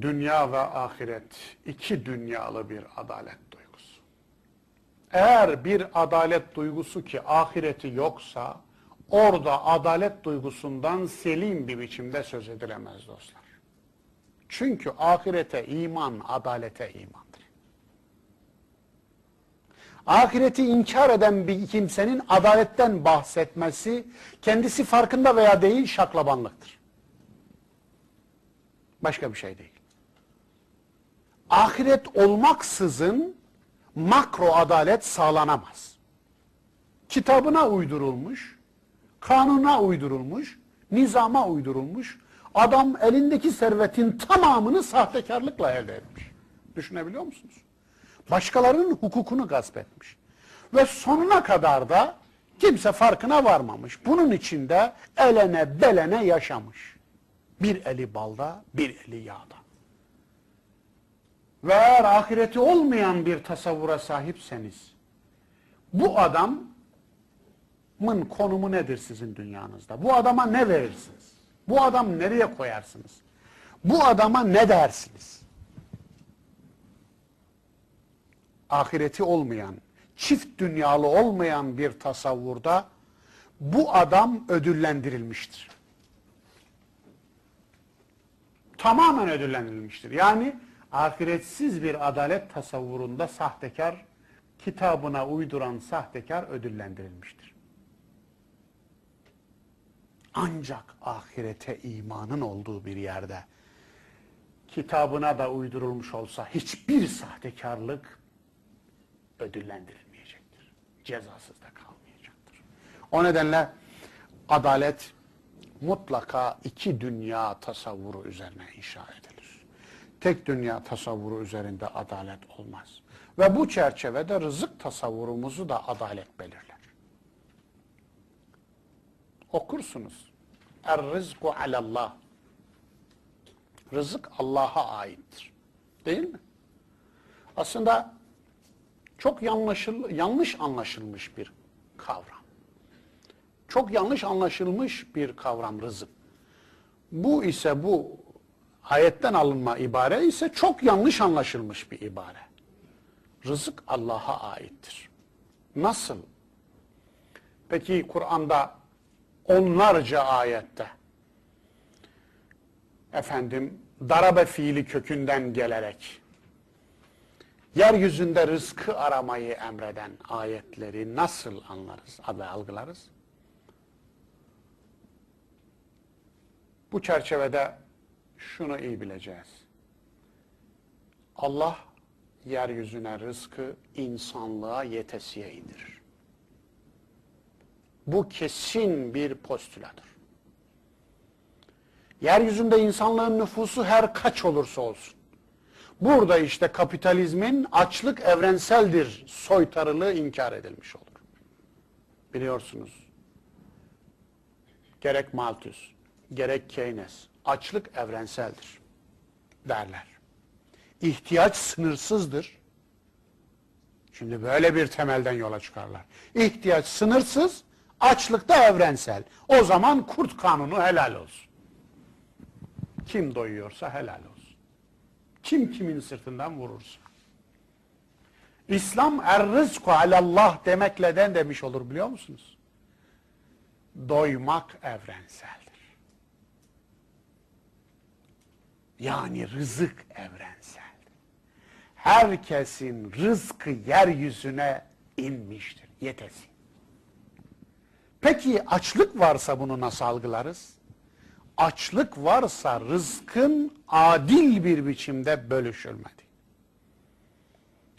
dünya ve ahiret iki dünyalı bir adalet duygusu. Eğer bir adalet duygusu ki ahireti yoksa orada adalet duygusundan selim bir biçimde söz edilemez dostlar. Çünkü ahirete iman, adalete imandır. Ahireti inkar eden bir kimsenin adaletten bahsetmesi kendisi farkında veya değil şaklabanlıktır. Başka bir şey değil. Ahiret olmaksızın makro adalet sağlanamaz. Kitabına uydurulmuş, kanuna uydurulmuş, nizama uydurulmuş, adam elindeki servetin tamamını sahtekarlıkla elde etmiş. Düşünebiliyor musunuz? Başkalarının hukukunu gasp etmiş. Ve sonuna kadar da kimse farkına varmamış. Bunun içinde elene belene yaşamış. Bir eli balda, bir eli yağda. Ve eğer ahireti olmayan bir tasavvura sahipseniz, bu adamın konumu nedir sizin dünyanızda? Bu adama ne verirsiniz? Bu adam nereye koyarsınız? Bu adama ne dersiniz? Ahireti olmayan, çift dünyalı olmayan bir tasavvurda bu adam ödüllendirilmiştir. Tamamen ödüllendirilmiştir. Yani ahiretsiz bir adalet tasavvurunda sahtekar, kitabına uyduran sahtekar ödüllendirilmiştir. Ancak ahirete imanın olduğu bir yerde kitabına da uydurulmuş olsa hiçbir sahtekarlık ödüllendirilmeyecektir. Cezasız da kalmayacaktır. O nedenle adalet mutlaka iki dünya tasavvuru üzerine inşa edilir. Tek dünya tasavvuru üzerinde adalet olmaz. Ve bu çerçevede rızık tasavvurumuzu da adalet belirler. Okursunuz. Er-rızku alallah. Rızık Allah'a aittir. Değil mi? Aslında çok yanlışıl, yanlış anlaşılmış bir kavram. Çok yanlış anlaşılmış bir kavram rızık. Bu ise bu ayetten alınma ibare ise çok yanlış anlaşılmış bir ibare. Rızık Allah'a aittir. Nasıl? Peki Kur'an'da onlarca ayette efendim darabe fiili kökünden gelerek yeryüzünde rızkı aramayı emreden ayetleri nasıl anlarız, adı algılarız? Bu çerçevede şunu iyi bileceğiz. Allah yeryüzüne rızkı insanlığa yetesiye indirir. Bu kesin bir postüladır. Yeryüzünde insanlığın nüfusu her kaç olursa olsun. Burada işte kapitalizmin açlık evrenseldir soytarılığı inkar edilmiş olur. Biliyorsunuz. Gerek Malthus, gerek Keynes açlık evrenseldir derler. İhtiyaç sınırsızdır. Şimdi böyle bir temelden yola çıkarlar. İhtiyaç sınırsız, açlık da evrensel. O zaman kurt kanunu helal olsun. Kim doyuyorsa helal olsun. Kim kimin sırtından vurursa. İslam er-rızku alallah demekle den demiş olur biliyor musunuz? Doymak evrenseldir. Yani rızık evrensel. Herkesin rızkı yeryüzüne inmiştir. Yetesin. Peki açlık varsa bunu nasıl algılarız? Açlık varsa rızkın adil bir biçimde bölüşülmedi.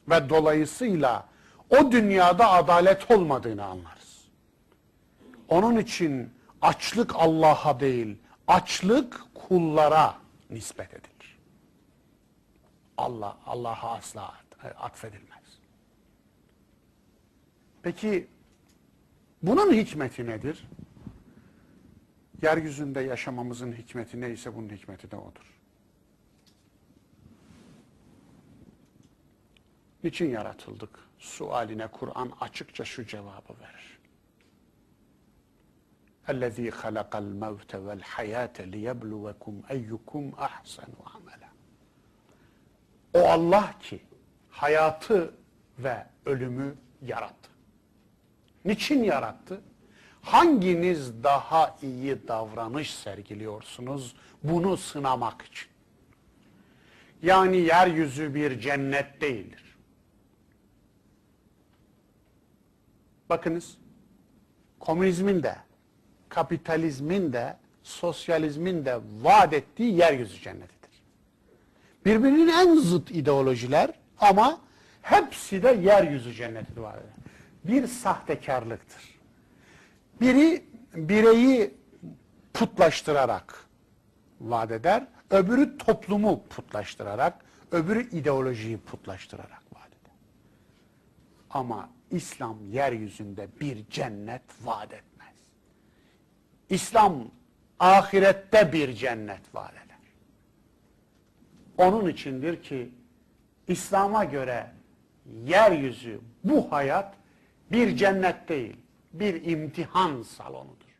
Ve dolayısıyla o dünyada adalet olmadığını anlarız. Onun için açlık Allah'a değil, açlık kullara nispet edilir. Allah, Allah'a asla atfedilmez. Peki bunun hikmeti nedir? Yeryüzünde yaşamamızın hikmeti neyse bunun hikmeti de odur. Niçin yaratıldık? Sualine Kur'an açıkça şu cevabı verir. اَلَّذ۪ي خَلَقَ الْمَوْتَ وَالْحَيَاةَ لِيَبْلُوَكُمْ اَيُّكُمْ اَحْسَنُ عَمَلًا O Allah ki hayatı ve ölümü yarattı. Niçin yarattı? Hanginiz daha iyi davranış sergiliyorsunuz bunu sınamak için? Yani yeryüzü bir cennet değildir. Bakınız, komünizmin de, kapitalizmin de, sosyalizmin de vaat ettiği yeryüzü cennetidir. Birbirinin en zıt ideolojiler ama hepsi de yeryüzü cenneti eder. Bir sahtekarlıktır. Biri bireyi putlaştırarak vaat eder, öbürü toplumu putlaştırarak, öbürü ideolojiyi putlaştırarak vaat eder. Ama İslam yeryüzünde bir cennet vaat etmez. İslam ahirette bir cennet vaat eder. Onun içindir ki İslam'a göre yeryüzü, bu hayat bir cennet değil, bir imtihan salonudur.